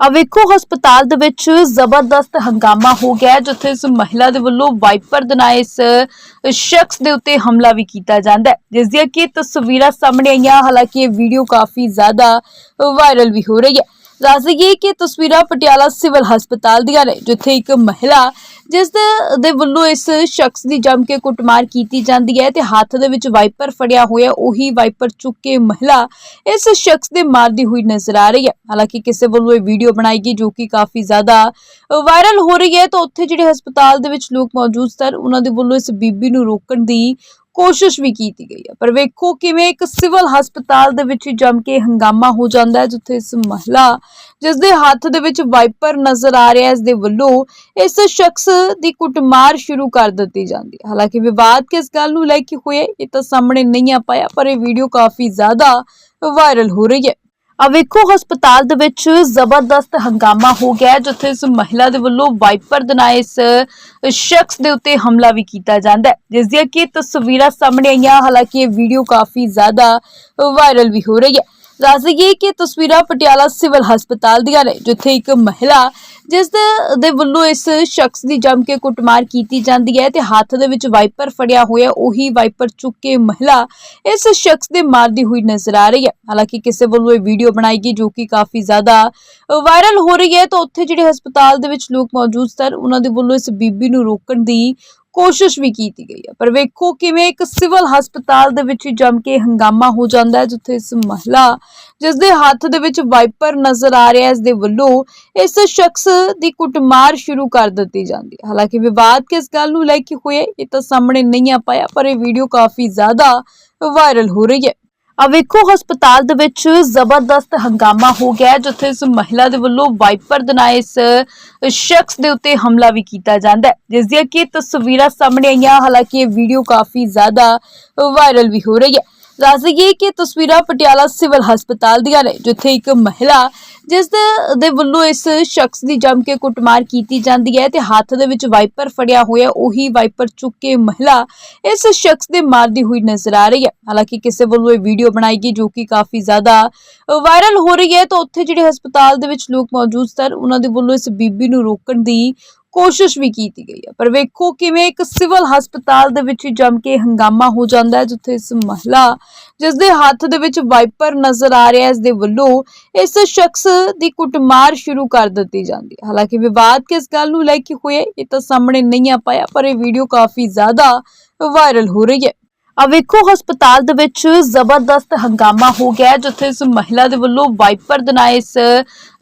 ਆ ਵੇਖੋ, ਹਸਪਤਾਲ ਦੇ ਵਿੱਚ ਜ਼ਬਰਦਸਤ ਹੰਗਾਮਾ ਹੋ ਗਿਆ ਜਿੱਥੇ ਇਸ ਮਹਿਲਾ ਦੇ ਵੱਲੋਂ ਵਾਈਪਰ ਦੇ ਨਾਲ ਇਸ ਸ਼ਖਸ ਦੇ ਉੱਤੇ ਹਮਲਾ ਵੀ ਕੀਤਾ ਜਾਂਦਾ ਹੈ। ਜਿਸ ਦੀਆਂ ਕਿ ਤਸਵੀਰਾਂ ਸਾਹਮਣੇ ਆਈਆਂ, ਹਾਲਾਂਕਿ ਇਹ ਵੀਡੀਓ ਕਾਫੀ ਜ਼ਿਆਦਾ ਵਾਇਰਲ ਵੀ ਹੋ ਰਹੀ ਹੈ। ਦੱਸ ਦਈਏ ਕਿ ਤਸਵੀਰਾਂ ਪਟਿਆਲਾ ਸਿਵਲ ਹਸਪਤਾਲ ਦੀਆਂ ਨੇ, ਜਿੱਥੇ ਇੱਕ ਮਹਿਲਾ ਜਿਸ ਦੇ- ਵੱਲੋਂ ਇਸ ਸ਼ਖਸ ਦੀ ਜੰਮ ਕੇ ਕੁੱਟਮਾਰ ਕੀਤੀ ਜਾਂਦੀ ਹੈ ਤੇ ਹੱਥ ਦੇ ਵਿੱਚ ਵਾਈਪਰ ਫੜਿਆ ਹੋਇਆ, ਉਹੀ ਵਾਈਪਰ ਚੁੱਕ ਕੇ ਮਹਿਲਾ ਇਸ ਸ਼ਖਸ ਦੇ ਮਾਰਦੀ ਹੋਈ ਨਜ਼ਰ ਆ ਰਹੀ ਹੈ। ਹਾਲਾਂਕਿ ਕਿਸੇ ਵੱਲੋਂ ਇਹ ਵੀਡੀਓ ਬਣਾਈ ਗਈ ਜੋ ਕਿ ਕਾਫੀ ਜ਼ਿਆਦਾ ਵਾਇਰਲ ਹੋ ਰਹੀ ਹੈ, ਤਾਂ ਉੱਥੇ ਜਿਹੜੇ ਹਸਪਤਾਲ ਦੇ ਵਿੱਚ ਲੋਕ ਮੌਜੂਦ ਸਨ, ਉਹਨਾਂ ਦੇ ਵੱਲੋਂ ਇਸ ਬੀਬੀ ਨੂੰ ਰੋਕਣ ਦੀ ਕੋਸ਼ਿਸ਼ ਵੀ ਕੀਤੀ ਗਈ ਹੈ। ਪਰ ਵੇਖੋ ਕਿਵੇਂ ਇੱਕ ਸਿਵਲ ਹਸਪਤਾਲ ਦੇ ਵਿੱਚ ਜੰਮ ਕੇ ਹੰਗਾਮਾ ਹੋ ਜਾਂਦਾ ਹੈ, ਜਿੱਥੇ ਇਸ ਮਹਿਲਾ, ਜਿਸ ਦੇ ਹੱਥ ਦੇ ਵਿੱਚ ਵਾਈਪਰ ਨਜ਼ਰ ਆ ਰਿਹਾ ਹੈ, ਇਸ ਦੇ ਵੱਲੋਂ ਇਸ ਸ਼ਖਸ ਦੀ ਕੁੱਟਮਾਰ ਸ਼ੁਰੂ ਕਰ ਦਿੱਤੀ ਜਾਂਦੀ ਹੈ। ਹਾਲਾਂਕਿ ਵਿਵਾਦ ਕਿਸ ਗੱਲ ਨੂੰ ਲੈ ਕੇ ਹੋਇਆ, ਇਹ ਤਾਂ ਸਾਹਮਣੇ ਨਹੀਂ ਆ ਪਾਇਆ, ਪਰ ਇਹ ਵੀਡੀਓ ਕਾਫੀ ਜ਼ਿਆਦਾ ਵਾਇਰਲ ਹੋ ਰਹੀ ਹੈ। ਆ ਵੇਖੋ, ਹਸਪਤਾਲ ਦੇ ਵਿੱਚ ਜ਼ਬਰਦਸਤ ਹੰਗਾਮਾ ਹੋ ਗਿਆ ਜਿੱਥੇ ਇਸ ਮਹਿਲਾ ਦੇ ਵੱਲੋਂ ਵਾਈਪਰ ਦੇ ਨਾਲ ਇਸ ਸ਼ਖਸ ਦੇ ਉੱਤੇ ਹਮਲਾ ਵੀ ਕੀਤਾ ਜਾਂਦਾ ਹੈ। ਜਿਸ ਦੀਆਂ ਕਿ ਤਸਵੀਰਾਂ ਸਾਹਮਣੇ ਆਈਆਂ, ਹਾਲਾਂਕਿ ਇਹ ਵੀਡੀਓ ਕਾਫੀ ਜ਼ਿਆਦਾ ਵਾਇਰਲ ਵੀ ਹੋ ਰਹੀ ਹੈ। ਦੱਸ ਦਈਏ ਕਿ ਤਸਵੀਰਾਂ ਪਟਿਆਲਾ ਸਿਵਲ ਹਸਪਤਾਲ ਦੀਆਂ ਨੇ, ਜਿੱਥੇ ਇੱਕ ਮਹਿਲਾ ਜਿਸ ਦੇ- ਵੱਲੋਂ ਇਸ ਸ਼ਖਸ ਦੀ ਜੰਮ ਕੇ ਕੁੱਟਮਾਰ ਕੀਤੀ ਜਾਂਦੀ ਹੈ ਤੇ ਹੱਥ ਦੇ ਵਿੱਚ ਵਾਈਪਰ ਫੜਿਆ ਹੋਇਆ, ਉਹੀ ਵਾਈਪਰ ਚੁੱਕ ਕੇ ਮਹਿਲਾ ਇਸ ਸ਼ਖਸ ਦੇ ਮਾਰਦੀ ਹੋਈ ਨਜ਼ਰ ਆ ਰਹੀ ਹੈ। ਹਾਲਾਂਕਿ ਕਿਸੇ ਵੱਲੋਂ ਇਹ ਵੀਡੀਓ ਬਣਾਈ ਗਈ ਜੋ ਕਿ ਕਾਫੀ ਜ਼ਿਆਦਾ ਵਾਇਰਲ ਹੋ ਰਹੀ ਹੈ, ਤਾਂ ਉੱਥੇ ਜਿਹੜੇ ਹਸਪਤਾਲ ਦੇ ਵਿੱਚ ਲੋਕ ਮੌਜੂਦ ਸਨ, ਉਹਨਾਂ ਦੇ ਵੱਲੋਂ ਇਸ ਬੀਬੀ ਨੂੰ ਰੋਕਣ ਦੀ ਕੋਸ਼ਿਸ਼ ਵੀ ਕੀਤੀ ਗਈ ਹੈ। ਪਰ ਵੇਖੋ ਕਿਵੇਂ ਇੱਕ ਸਿਵਲ ਹਸਪਤਾਲ ਦੇ ਵਿੱਚ ਜੰਮ ਕੇ ਹੰਗਾਮਾ ਹੋ ਜਾਂਦਾ ਹੈ, ਜਿੱਥੇ ਇਸ ਮਹਿਲਾ, ਜਿਸ ਦੇ ਹੱਥ ਦੇ ਵਿੱਚ ਵਾਈਪਰ ਨਜ਼ਰ ਆ ਰਿਹਾ ਹੈ, ਇਸ ਦੇ ਵੱਲੋਂ ਇਸ ਸ਼ਖਸ ਦੀ ਕੁੱਟਮਾਰ ਸ਼ੁਰੂ ਕਰ ਦਿੱਤੀ ਜਾਂਦੀ ਹੈ। ਹਾਲਾਂਕਿ ਵਿਵਾਦ ਕਿਸ ਗੱਲ ਨੂੰ ਲੈ ਕੇ ਹੋਇਆ, ਇਹ ਤਾਂ ਸਾਹਮਣੇ ਨਹੀਂ ਆ ਪਾਇਆ, ਪਰ ਇਹ ਵੀਡੀਓ ਕਾਫੀ ਜ਼ਿਆਦਾ ਵਾਇਰਲ ਹੋ ਰਹੀ ਹੈ। ਆ ਵੇਖੋ, ਹਸਪਤਾਲ ਦੇ ਵਿੱਚ ਜ਼ਬਰਦਸਤ ਹੰਗਾਮਾ ਹੋ ਗਿਆ ਜਿੱਥੇ ਇਸ ਮਹਿਲਾ ਦੇ ਵੱਲੋਂ ਵਾਈਪਰ ਦੇ ਨਾਲ ਇਸ ਸ਼ਖਸ ਦੇ ਉੱਤੇ ਹਮਲਾ ਵੀ ਕੀਤਾ ਜਾਂਦਾ ਹੈ। ਜਿਸ ਦੀਆਂ ਕਿ ਤਸਵੀਰਾਂ ਸਾਹਮਣੇ ਆਈਆਂ, ਹਾਲਾਂਕਿ ਇਹ ਵੀਡੀਓ ਕਾਫੀ ਜ਼ਿਆਦਾ ਵਾਇਰਲ ਵੀ ਹੋ ਰਹੀ ਹੈ। ਦੱਸ ਦਈਏ ਕਿ ਤਸਵੀਰਾਂ ਪਟਿਆਲਾ ਸਿਵਲ ਹਸਪਤਾਲ ਦੀਆਂ ਨੇ, ਜਿੱਥੇ ਇੱਕ ਮਹਿਲਾ ਜਿਸ ਦੇ- ਵੱਲੋਂ ਇਸ ਸ਼ਖਸ ਦੀ ਜੰਮ ਕੇ ਕੁੱਟਮਾਰ ਕੀਤੀ ਜਾਂਦੀ ਹੈ ਤੇ ਹੱਥ ਦੇ ਵਿੱਚ ਵਾਈਪਰ ਫੜਿਆ ਹੋਇਆ, ਉਹੀ ਵਾਈਪਰ ਚੁੱਕ ਕੇ ਮਹਿਲਾ ਇਸ ਸ਼ਖਸ ਦੇ ਮਾਰਦੀ ਹੋਈ ਨਜ਼ਰ ਆ ਰਹੀ ਹੈ। ਹਾਲਾਂਕਿ ਕਿਸੇ ਵੱਲੋਂ ਇਹ ਵੀਡੀਓ ਬਣਾਈ ਗਈ, ਜੋ ਕਿ ਕਾਫੀ ਜ਼ਿਆਦਾ ਵਾਇਰਲ ਹੋ ਰਹੀ ਹੈ, ਤਾਂ ਉੱਥੇ ਜਿਹੜੇ ਹਸਪਤਾਲ ਦੇ ਵਿੱਚ ਲੋਕ ਮੌਜੂਦ ਸਨ, ਉਹਨਾਂ ਦੇ ਵੱਲੋਂ ਇਸ ਬੀਬੀ ਨੂੰ ਰੋਕਣ ਦੀ ਕੋਸ਼ਿਸ਼ ਵੀ ਕੀਤੀ ਗਈ ਹੈ। ਪਰ ਵੇਖੋ ਕਿਵੇਂ ਇੱਕ ਸਿਵਲ ਹਸਪਤਾਲ ਦੇ ਵਿੱਚ ਜੰਮ ਕੇ ਹੰਗਾਮਾ ਹੋ ਜਾਂਦਾ ਹੈ, ਜਿੱਥੇ ਇਸ ਮਹਿਲਾ, ਜਿਸ ਦੇ ਹੱਥ ਦੇ ਵਿੱਚ ਵਾਈਪਰ ਨਜ਼ਰ ਆ ਰਿਹਾ ਹੈ, ਇਸ ਦੇ ਵੱਲੋਂ ਇਸ ਸ਼ਖਸ ਦੀ ਕੁੱਟਮਾਰ ਸ਼ੁਰੂ ਕਰ ਦਿੱਤੀ ਜਾਂਦੀ ਹੈ। ਹਾਲਾਂਕਿ ਵਿਵਾਦ ਕਿਸ ਗੱਲ ਨੂੰ ਲੈ ਕੇ ਹੋਇਆ, ਇਹ ਤਾਂ ਸਾਹਮਣੇ ਨਹੀਂ ਆ ਪਾਇਆ, ਪਰ ਇਹ ਵੀਡੀਓ ਕਾਫੀ ਜ਼ਿਆਦਾ ਵਾਇਰਲ ਹੋ ਰਹੀ ਹੈ। ਆ ਵੇਖੋ, ਹਸਪਤਾਲ ਦੇ ਵਿੱਚ ਜ਼ਬਰਦਸਤ ਹੰਗਾਮਾ ਹੋ ਗਿਆ ਜਿੱਥੇ ਇਸ ਮਹਿਲਾ ਦੇ ਵੱਲੋਂ ਵਾਈਪਰ ਦੇ ਨਾਲ ਇਸ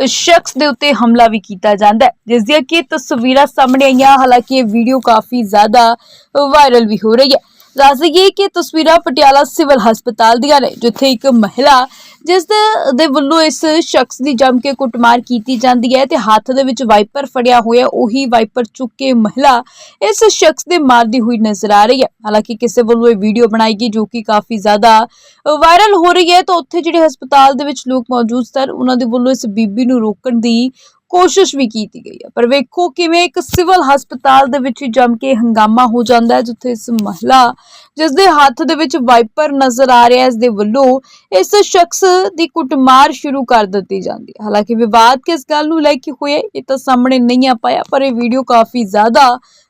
ਸ਼ਖਸ ਦੇ ਉੱਤੇ ਹਮਲਾ ਵੀ ਕੀਤਾ ਜਾਂਦਾ ਹੈ। ਜਿਸ ਦੀਆਂ ਕਿ ਤਸਵੀਰਾਂ ਸਾਹਮਣੇ ਆਈਆਂ, ਹਾਲਾਂਕਿ ਇਹ ਵੀਡੀਓ ਕਾਫੀ ਜ਼ਿਆਦਾ ਵਾਇਰਲ ਵੀ ਹੋ ਰਹੀ ਹੈ। ਦੱਸ ਦਈਏ ਕਿ ਤਸਵੀਰਾਂ ਪਟਿਆਲਾ ਸਿਵਲ ਹਸਪਤਾਲ ਦੀਆਂ ਨੇ, ਜਿੱਥੇ ਇੱਕ ਮਹਿਲਾ ਜਿਸ ਦੇ- ਵੱਲੋਂ ਇਸ ਸ਼ਖਸ ਦੀ ਜੰਮ ਕੇ ਕੁੱਟਮਾਰ ਕੀਤੀ ਜਾਂਦੀ ਹੈ ਤੇ ਹੱਥ ਦੇ ਵਿੱਚ ਵਾਈਪਰ ਫੜਿਆ ਹੋਇਆ, ਉਹੀ ਵਾਈਪਰ ਚੁੱਕ ਕੇ ਮਹਿਲਾ ਇਸ ਸ਼ਖਸ ਦੇ ਮਾਰਦੀ ਹੋਈ ਨਜ਼ਰ ਆ ਰਹੀ ਹੈ। ਹਾਲਾਂਕਿ ਕਿਸੇ ਵੱਲੋਂ ਇਹ ਵੀਡੀਓ ਬਣਾਈ ਗਈ, ਜੋ ਕਿ ਕਾਫੀ ਜ਼ਿਆਦਾ ਵਾਇਰਲ ਹੋ ਰਹੀ ਹੈ, ਤਾਂ ਉੱਥੇ ਜਿਹੜੇ ਹਸਪਤਾਲ ਦੇ ਵਿੱਚ ਲੋਕ ਮੌਜੂਦ ਸਨ, ਉਹਨਾਂ ਦੇ ਵੱਲੋਂ ਇਸ ਬੀਬੀ ਨੂੰ ਰੋਕਣ ਦੀ ਕੋਸ਼ਿਸ਼ ਵੀ ਕੀਤੀ ਗਈ ਹੈ। ਪਰ ਵੇਖੋ ਕਿਵੇਂ ਇੱਕ ਸਿਵਲ ਹਸਪਤਾਲ ਦੇ ਵਿੱਚ ਜੰਮ ਕੇ ਹੰਗਾਮਾ ਹੋ ਜਾਂਦਾ ਹੈ, ਜਿੱਥੇ ਇਸ ਮਹਿਲਾ, ਜਿਸ ਦੇ ਹੱਥ ਦੇ ਵਿੱਚ ਵਾਈਪਰ ਨਜ਼ਰ ਆ ਰਿਹਾ ਹੈ, ਇਸ ਦੇ ਵੱਲੋਂ ਇਸ ਸ਼ਖਸ ਦੀ ਕੁੱਟਮਾਰ ਸ਼ੁਰੂ ਕਰ ਦਿੱਤੀ ਜਾਂਦੀ ਹੈ। ਹਾਲਾਂਕਿ ਵਿਵਾਦ ਕਿਸ ਗੱਲ ਨੂੰ ਲੈ ਕੇ ਹੋਇਆ ਇਹ ਤਾਂ ਸਾਹਮਣੇ ਨਹੀਂ ਆ ਪਾਇਆ, ਪਰ ਇਹ ਵੀਡੀਓ ਕਾਫੀ ਜ਼ਿਆਦਾ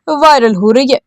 ਵਾਇਰਲ ਹੋ ਰਹੀ ਹੈ।